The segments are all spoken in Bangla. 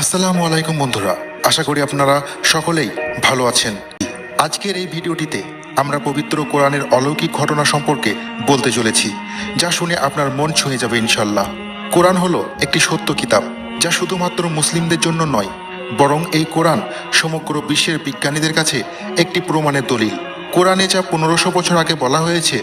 আসসালামু আলাইকুম বন্ধুরা। আশা করি আপনারা সকলেই ভালো আছেন। আজকের এই ভিডিওটিতে আমরা পবিত্র কোরআনের অলৌকিক ঘটনা সম্পর্কে বলতে চলেছি, যা শুনে আপনার মন ছুঁয়ে যাবে ইনশাল্লাহ কোরআন হলো একটি সত্য কিতাব, যা শুধুমাত্র মুসলিমদের জন্য নয়, বরং এই কোরআন সমগ্র বিশ্বের বিজ্ঞানীদের কাছে একটি প্রমাণের দলিল। কোরআনে যা পনেরোশো বছর আগে বলা হয়েছে,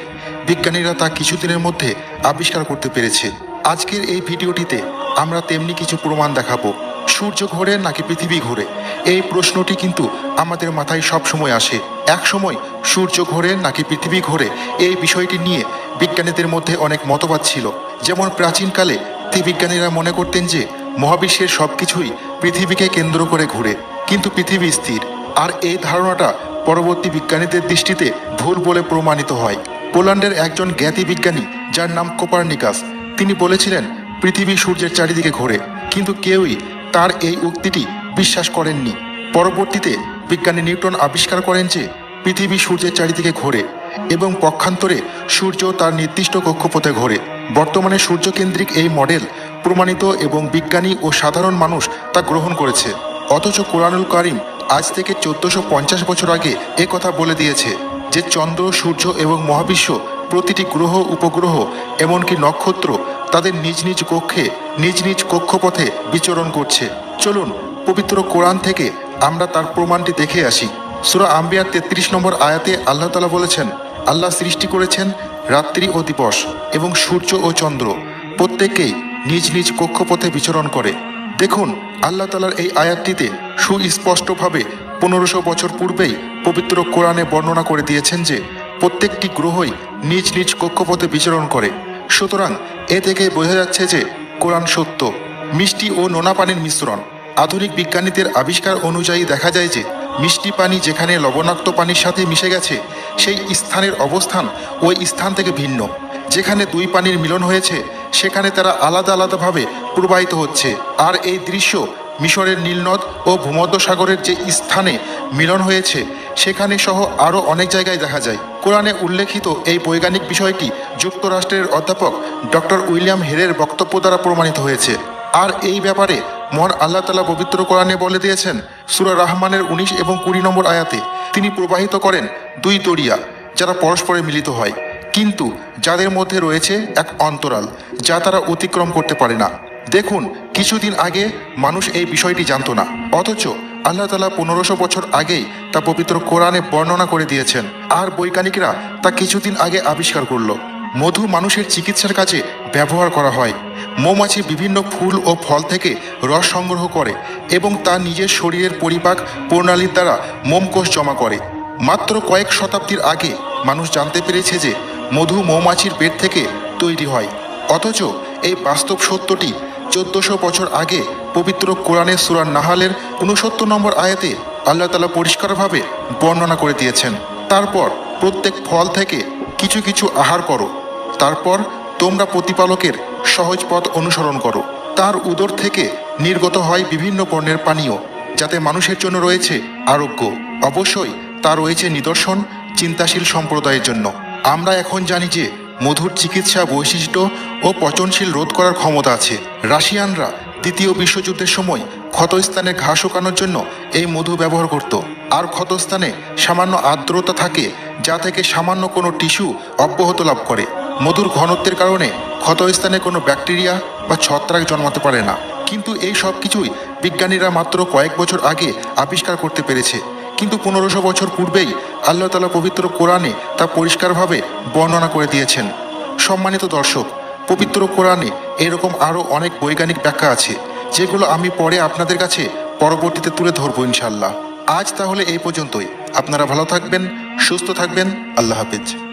বিজ্ঞানীরা তা কিছুদিনের মধ্যে আবিষ্কার করতে পেরেছে। আজকের এই ভিডিওটিতে আমরা তেমনি কিছু প্রমাণ দেখাবো সূর্য ঘোরে নাকি পৃথিবী ঘোরে? এই প্রশ্নটি কিন্তু আমাদের মাথায় সব সময় আসে। এক সময় সূর্য ঘোরে নাকি পৃথিবী ঘোরে? এই বিষয়টি নিয়ে বিজ্ঞানীদের মধ্যে অনেক মতবাদ ছিল। যেমন প্রাচীনকালে বিজ্ঞানীরা মনে করতেন যে, মহাবিশ্বের সবকিছুই পৃথিবীকে কেন্দ্র করে ঘুরে, কিন্তু পৃথিবী স্থির। আর এই ধারণাটা পরবর্তী বিজ্ঞানীদের দৃষ্টিতে ভুল বলে প্রমাণিত হয়। পোল্যান্ডের একজন জ্ঞাতি বিজ্ঞানী যার নাম কোপার্নিকাস, তিনি বলেছিলেন, পৃথিবী সূর্যের চারিদিকে ঘোরে, কিন্তু কেউই তার এই উক্তিটি বিশ্বাস করেননি। পরবর্তীতে বিজ্ঞানী নিউটন আবিষ্কার করেন যে, পৃথিবী সূর্যের চারিদিকে ঘোরে এবং পক্ষান্তরে সূর্য তার নির্দিষ্ট কক্ষপথে ঘোরে। বর্তমানে সূর্যকেন্দ্রিক এই মডেল প্রমাণিত এবং বিজ্ঞানী ও সাধারণ মানুষ তা গ্রহণ করেছে। অথচ কোরআনুল কারিম আজ থেকে চোদ্দশো পঞ্চাশ বছর আগে এ কথা বলে দিয়েছে যে, চন্দ্র, সূর্য এবং মহাবিশ্ব প্রতিটি গ্রহ, উপগ্রহ, এমনকি নক্ষত্র তাদের নিজ নিজ কক্ষে নিজ নিজ কক্ষপথে বিচরণ করছে। চলুন, পবিত্র কোরআন থেকে আমরা তার প্রমাণটি দেখে আসি। সুরা আম্বিয়ার তেত্রিশ নম্বর আয়াতে আল্লাহ তালা বলেছেন, আল্লাহ সৃষ্টি করেছেন রাত্রি ও দিবস এবং সূর্য ও চন্দ্র। প্রত্যেকেই নিজ নিজ কক্ষপথে বিচরণ করে। দেখুন, আল্লাহ তালার এই আয়াতটিতে সুস্পষ্টভাবে পনেরোশো বছর পূর্বেই পবিত্র কোরআনে বর্ণনা করে দিয়েছেন যে, প্রত্যেকটি গ্রহই নিজ নিজ কক্ষপথে বিচরণ করে। সুতরাং এ থেকে বোঝা যাচ্ছে যে কোরআন সত্য, মিষ্টি ও নোনা পানির মিশ্রণ। আধুনিক বিজ্ঞানীদের আবিষ্কার অনুযায়ী দেখা যায় যে, মিষ্টি পানি যেখানে লবণাক্ত পানির সাথে মিশে গেছে, সেই স্থানের অবস্থান ওই স্থান থেকে ভিন্ন। যেখানে দুই পানির মিলন হয়েছে, সেখানে তারা আলাদা আলাদাভাবে প্রবাহিত হচ্ছে। আর এই দৃশ্য মিশরের নীলনদ ও ভূমধ্যসাগরের যে স্থানে মিলন হয়েছে সেখানে সহ আরও অনেক জায়গায় দেখা যায়। কোরআনে উল্লেখিত এই বৈজ্ঞানিক বিষয়টি যুক্তরাষ্ট্রের অধ্যাপক ডক্টর উইলিয়াম হেরের বক্তব্য দ্বারা প্রমাণিত হয়েছে। আর এই ব্যাপারে মহান আল্লাহ তালা পবিত্র কোরআনে বলে দিয়েছেন, সুরা রহমানের উনিশ এবং কুড়ি নম্বর আয়াতে তিনি প্রবাহিত করেন দুই দরিয়া, যারা পরস্পরে মিলিত হয়। কিন্তু যাদের মধ্যে রয়েছে এক অন্তরাল, যা তারা অতিক্রম করতে পারে না। দেখুন, কিছুদিন আগে মানুষ এই বিষয়টি জানত না। অথচ আল্লাহ তালা পনেরোশো বছর আগেই তা পবিত্র কোরআনে বর্ণনা করে দিয়েছেন। আর বৈজ্ঞানিকরা তা কিছুদিন আগে আবিষ্কার করল। মধু মানুষের চিকিৎসার কাজে ব্যবহার করা হয়। মৌমাছি বিভিন্ন ফুল ও ফল থেকে রস সংগ্রহ করে এবং তা নিজের শরীরের পরিপাক প্রণালীর দ্বারা মোমকোষ জমা করে। মাত্র কয়েক শতাব্দীর আগে মানুষ জানতে পেরেছে যে মধু মৌমাছির পেট থেকে তৈরি হয়। অথচ এই বাস্তব সত্যটি চোদ্দশো বছর আগে পবিত্র কোরআনের সুরান নাহালের উনসত্তর নম্বর আয়াতে আল্লাহ তালা পরিষ্কারভাবে বর্ণনা করে দিয়েছেন। তারপর প্রত্যেক ফল থেকে কিছু কিছু আহার করো। তারপর তোমরা প্রতিপালকের সহজ পথ অনুসরণ করো। তার উদর থেকে নির্গত হয় বিভিন্ন বর্ণের পানীয়, যাতে মানুষের জন্য রয়েছে আরোগ্য। অবশ্যই তা রয়েছে নিদর্শন, চিন্তাশীল সম্প্রদায়ের জন্য। আমরা এখন জানি যে মধুর চিকিৎসা বৈশিষ্ট্য ও পচনশীল রোধ করার ক্ষমতা আছে। রাশিয়ানরা দ্বিতীয় বিশ্বযুদ্ধের সময় ক্ষতস্থানে ঘা শুকানোর জন্য এই মধু ব্যবহার করত। আর ক্ষতস্থানে সামান্য আর্দ্রতা থাকে, যা থেকে সামান্য কোনো টিস্যু অব্যাহত লাভ করে। মধুর ঘনত্বের কারণে ক্ষতস্থানে কোনো ব্যাকটেরিয়া বা ছত্রাক জন্মাতে পারে না। কিন্তু এই সব কিছুই বিজ্ঞানীরা মাত্র কয়েক বছর আগে আবিষ্কার করতে পেরেছে। কিন্তু পনেরোশো বছর পূর্বেই আল্লাহ তালা পবিত্র কোরআনে তা পরিষ্কারভাবে বর্ণনা করে দিয়েছেন। সম্মানিত দর্শক, পবিত্র কোরআনে এরকম আরও অনেক বৈজ্ঞানিক ব্যাখ্যা আছে, যেগুলো আমি পরে আপনাদের কাছে পরবর্তীতে তুলে ধরবো ইনশাল্লাহ আজ তাহলে এই পর্যন্তই। আপনারা ভালো থাকবেন, সুস্থ থাকবেন, আল্লাহ হাফিজ।